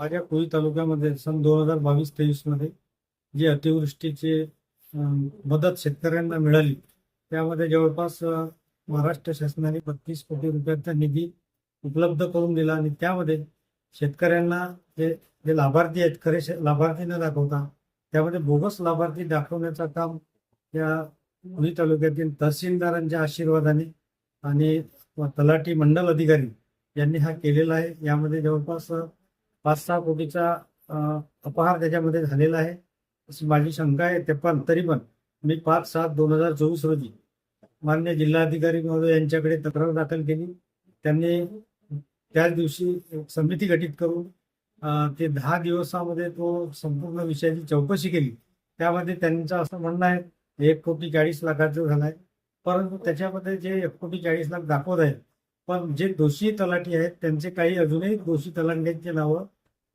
माझ्या कुळी तालुक्यामध्ये सन दोन हजार बावीस तेवीसमध्ये जी अतिवृष्टीची मदत शेतकऱ्यांना मिळाली त्यामध्ये जवळपास महाराष्ट्र शासनाने बत्तीस कोटी रुपयांचा निधी उपलब्ध करून दिला आणि त्यामध्ये शेतकऱ्यांना जे जे लाभार्थी आहेत खरे लाभार्थी न दाखवता त्यामध्ये बोगस लाभार्थी दाखवण्याचं काम या पुणे तालुक्यातील तहसीलदारांच्या आशीर्वादाने आणि तलाठी मंडल अधिकारी यांनी हा केलेला आहे. यामध्ये जवळपास पाच सहा कोटीचा अपहार त्याच्यामध्ये झालेला आहे. अशी माझी शंका आहे ते पण तरी पण मी पाच सात दोन हजार चोवीस रोजी मान्य जिल्हाधिकारी महोदय यांच्याकडे तक्रार दाखल केली. त्यांनी त्याच दिवशी समिती गठीत करून ते दहा दिवसामध्ये तो संपूर्ण विषयाची चौकशी केली. त्यामध्ये त्यांचं असं म्हणणं आहे एक कोटी चाळीस लाखाचं झालं आहे परंतु त्याच्यामध्ये जे एक कोटी चाळीस लाख दाखवत आहेत पण जे दोषी तलाठी आहेत त्यांचे काही अजूनही दोषी तलाठ्यांची नावं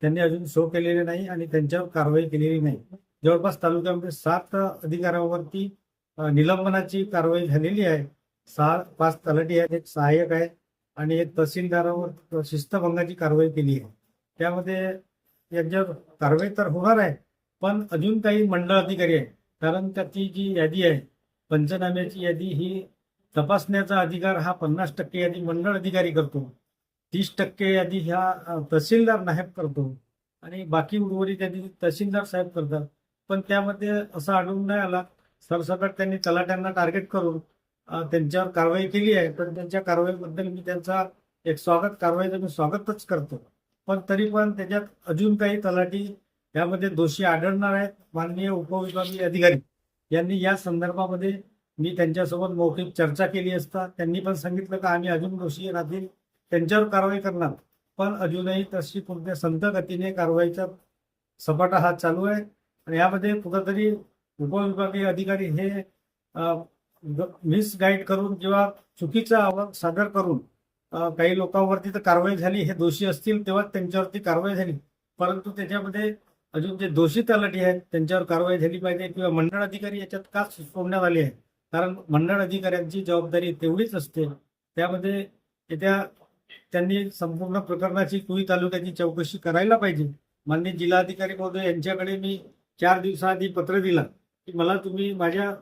त्यांनी अजून शो केलेले नाही आणि त्यांच्यावर कारवाई केलेली नाही. जवळपास तालुक्यामध्ये सात अधिकाऱ्यांवरती निलंबनाची कारवाई झालेली आहे. सहा पाच तलाठी आहेत एक सहाय्यक आहे आणि एक तहसीलदारावर शिस्तभंगाची कारवाई केली आहे. त्यामध्ये यांच्यावर कारवाई तर होणार आहे पण अजून काही मंडळ अधिकारी आहे कारण त्याची जी यादी आहे पंचनाम्याची यादी ही तपासण्याचा अधिकार हा पन्नास टक्के यादी मंडळ अधिकारी करतो. तीस टक्के यादी ह्या तहसीलदार नायब करतो. आणि बाकी उर्वरित यादी तहसीलदार साहेब करतात. पण त्यामध्ये असं आढळून नाही आला. सरसकट त्यांनी तलाट्यांना टार्गेट करून त्यांच्यावर कारवाई केली आहे. पण त्यांच्या कारवाईबद्दल मी त्यांचा एक स्वागत कारवाईचं मी स्वागतच करतो. पण तरी पण त्याच्यात अजून काही तलाठी यामध्ये दोषी आढळणार आहेत. माननीय उपविभागीय अधिकारी यांनी या संदर्भामध्ये मी त्यांच्यासोबत मौखिक चर्चा केली असता. त्यांनी पण सांगितलं का आम्ही अजून दोषी राहतील. त्यांच्यावर कारवाई करणार. पण अजूनही तशी कोणत्या संत गतीने कारवाईचा सपाटा हा चालू आहे. आणि यामध्ये कुठंतरी उपविभागीय अधिकारी हे मिसगाईड करून किंवा चुकीचा अहवाल सादर करून काही लोकांवरती तर कारवाई झाली हे दोषी असतील तेव्हा त्यांच्यावरती कारवाई झाली. परंतु त्याच्यामध्ये अजून जे दोषी तलाठी आहेत त्यांच्यावर कारवाई झाली पाहिजे किंवा मंडळ अधिकारी याच्यात का सोडण्यात आले आहे कारण मंडळ अधिकाऱ्यांची जबाबदारी तेवढीच असते. त्यामध्ये येत्या त्यांनी संपूर्ण प्रकरणाची कुई तालुक्याची चौकशी करायला पाहिजे. माननीय जिल्हाधिकारी महोदय यांच्याकडे मी चार दिवसाआधी पत्र दिलं. की मला तुम्ही माझ्या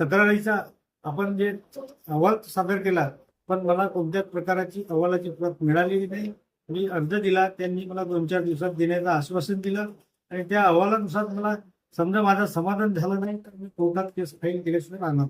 तक्रारीचा आपण जे अहवाल सादर केला पण मला कोणत्याच प्रकाराची अहवालाची प्रत मिळालेली नाही. मी अर्ज दिला त्यांनी मला दोन चार दिवसात देण्याचं आश्वासन दिलं आणि त्या अहवालानुसार मला समजा माझं समाधान झालं नाही तर मी कोर्टात केस फाईल केल्याशिवाय राहणार.